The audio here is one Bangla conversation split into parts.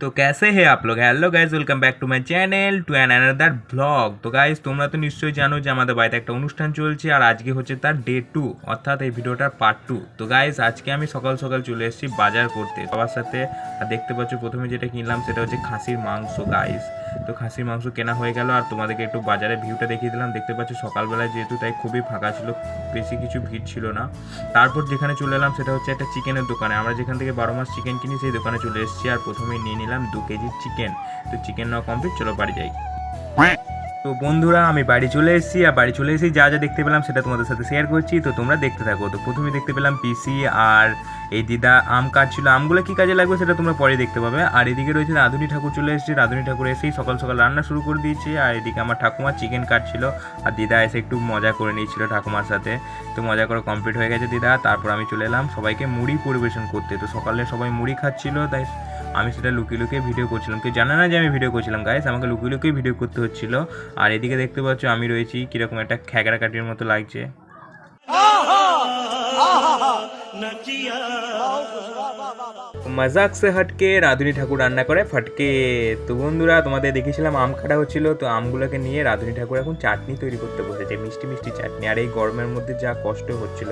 তো कैसे है आप लोग hello guys welcome back to my channel to an another blog তো গাইজ তোমরা তো নিশ্চয়ই জানো যে আমাদের বাড়িতে একটা অনুষ্ঠান চলছে আর আজকে হচ্ছে তার ডে টু অর্থাৎ এই ভিডিওটার পার্ট টু তো গাইজ আজকে আমি সকাল সকাল চলে এসেছি বাজার করতে সবার সাথে আর দেখতে পাচ্ছ প্রথমে যেটা কিনলাম সেটা হচ্ছে খাসির মাংস গাইজ তো খাসির মাংস কেনা হয়ে গেল আর তোমাদেরকে একটু বাজারে ভিউটা দেখিয়ে দিলাম দেখতে পাচ্ছ সকালবেলায় যেহেতু তাই খুবই ফাঁকা ছিল বেশি কিছু ভিড় ছিল না তারপর যেখানে চলে এলাম সেটা হচ্ছে একটা চিকেনের দোকানে আমরা যেখান থেকে বারো মাস চিকেন কিনি সেই দোকানে চলে এসেছি আর প্রথমেই নিয়ে নিলাম দু কেজি চিকেন তো চিকেন নেওয়া কমপ্লিট চলো বাড়ি যাই। তো বন্ধুরা আমি বাড়ি চলে এসেছি আর বাড়ি চলে এসেছি যা যা দেখতে পেলাম সেটা তোমাদের সাথে শেয়ার করছি। তো তোমরা দেখতে থাকো। তো প্রথমে দেখতে পেলাম পিসি আর এই দিদা আম কাটছিল। আমগুলো কি কাজে লাগবে সেটা তোমরা পরে দেখতে পাবে। আর এদিকে রয়েছে রাধুনী ঠাকুর চলে এসেছে। রাধুনী ঠাকুর এসেই সকাল সকাল রান্না শুরু করে দিয়েছে। আর এদিকে আমার ঠাকুমা চিকেন কাটছিল। আর দিদা এসে একটু মজা করে নিয়েছিল ঠাকুমার সাথে। তো মজা করে কমপ্লিট হয়ে গেছে দিদা। তারপর আমি চলে এলাম সবাইকে মুড়ি পরিবেশন করতে। তো সকালে সবাই মুড়ি খাচ্ছিল তাই আমি সেটা লুকিয়ে লুকিয়ে ভিডিও করছিলাম। কেউ জানে না যে আমি ভিডিও করছিলাম গাইস আমাকে লুকিয়ে লুকিয়ে ভিডিও করতে হচ্ছিল। আর এদিকে দেখতে পাচ্ছ, আমি রয়েছি কীরকম একটা খ্যাকড়া কাটির মতো লাগছে। মজাক সে হটকে রাধুনী ঠাকুর রান্না করে, ফটকে। তো বন্ধুরা, তোমাদের দেখেছিলাম আম কাটা হচ্ছিল। তো আমগুলোকে নিয়ে রাধুনী ঠাকুর এখন চাটনি তৈরি করতে বসেছে, মিষ্টি মিষ্টি চাটনি। আর এই গরমের মধ্যে যা কষ্ট হচ্ছিল।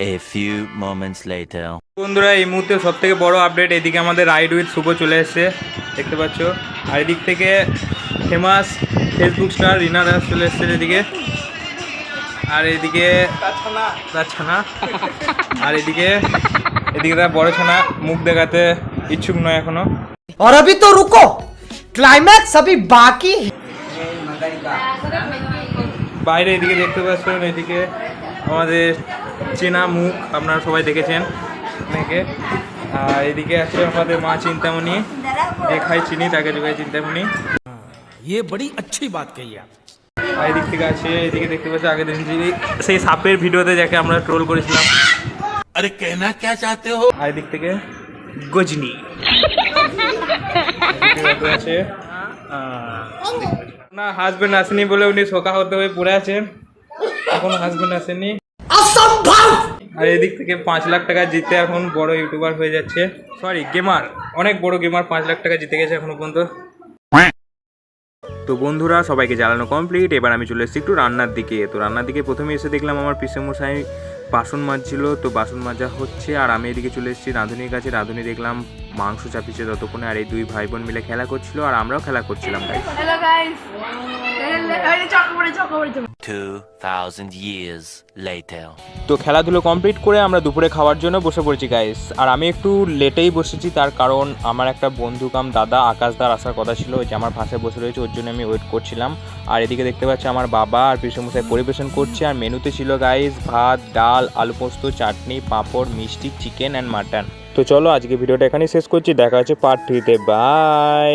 A few moments later. বন্ধুরা এই মুহূর্তে সব থেকে বড় আপডেট এদিকে আমাদের রাইড উইথ শুভ চলে এসেছে দেখতে পাচ্ছ আর এদিক থেকে famous Facebook star Rina Das চলে এসেছে এদিকে আর এদিকে তার ছানা আর এদিকে এদিকে তার বড় ছানা মুখ দেখাতে ইচ্ছুক নয় এখনো और अभी तो रुको क्लाइमैक्स अभी बाकी है বাইরে এদিকে দেখতে পাচ্ছেন এদিকে আমাদের চেনা মুখ আপনারা সবাই দেখেছেন অনেকে আর এদিকে আছে আমাদের মা চিন্তামণি যে খাই চিনি তাকে যোগাই চিন্তামণি ये बड़ी अच्छी बात कही आप আর এদিক থেকে আছে এদিকে দেখতে পাচ্ছি আগের দিন যে সেই সাপের ভিডিওতে যাকে আমরা ট্রোল করেছিলাম अरे कहना क्या चाहते हो আর এদিক থেকে গজনি এদিকে আছে আহ, না হাজবেন্ড আসেনি বলে উনি শোকা হতে হয়ে পড়ে আছেন এখনো হাজবেন্ড আসেনি असंभव আর এদিক থেকে পাঁচ লাখ টাকা জিতে এখন বড় ইউটিউবার হয়ে যাচ্ছে। সরি গেমার অনেক বড় গেমার পাঁচ লাখ টাকা জিতে গেছে এখনও পর্যন্ত। তো বন্ধুরা সবাইকে জ্বালানো কমপ্লিট এবার আমি চলে এসেছি একটু রান্নার দিকে। তো রান্নার দিকে প্রথমে এসে দেখলাম আমার পিসেমশাই বাসন মাজছিল। তো বাসন মাজা হচ্ছে আর আমি এদিকে চলে এসেছি রাঁধুনির কাছে। রাঁধুনি দেখলাম মাংস চাপিছে ততক্ষণে আর এই দুই ভাই বোন মিলে খেলা করছিল আর আমরাও খেলা করছিলাম গাইস 2000 years later. তো খেলাধুলো কমপ্লিট করে আমরা দুপুরে খাওয়ার জন্য বসে পড়েছি গাইস আর আমি একটু লেটেই বসেছি, তার কারণ আমার একটা বন্ধু কাম দাদা আকাশ আকাশদার আসার কথা ছিল যে আমার পাশে বসে রয়েছে, ওর জন্য আমি ওয়েট করছিলাম। আর এদিকে দেখতে পাচ্ছি আমার বাবা আর মশাই পরিবেশন করছে। আর মেনুতে ছিল গাইস ভাত, ডাল, আলু পোস্ত, চাটনি, পাঁপড়, মিষ্টি চিকেন অ্যান্ড মাটন তো চলো, আজকে ভিডিওটা এখানেই শেষ করছি। দেখা হচ্ছে পার্ট থ্রিতে বাই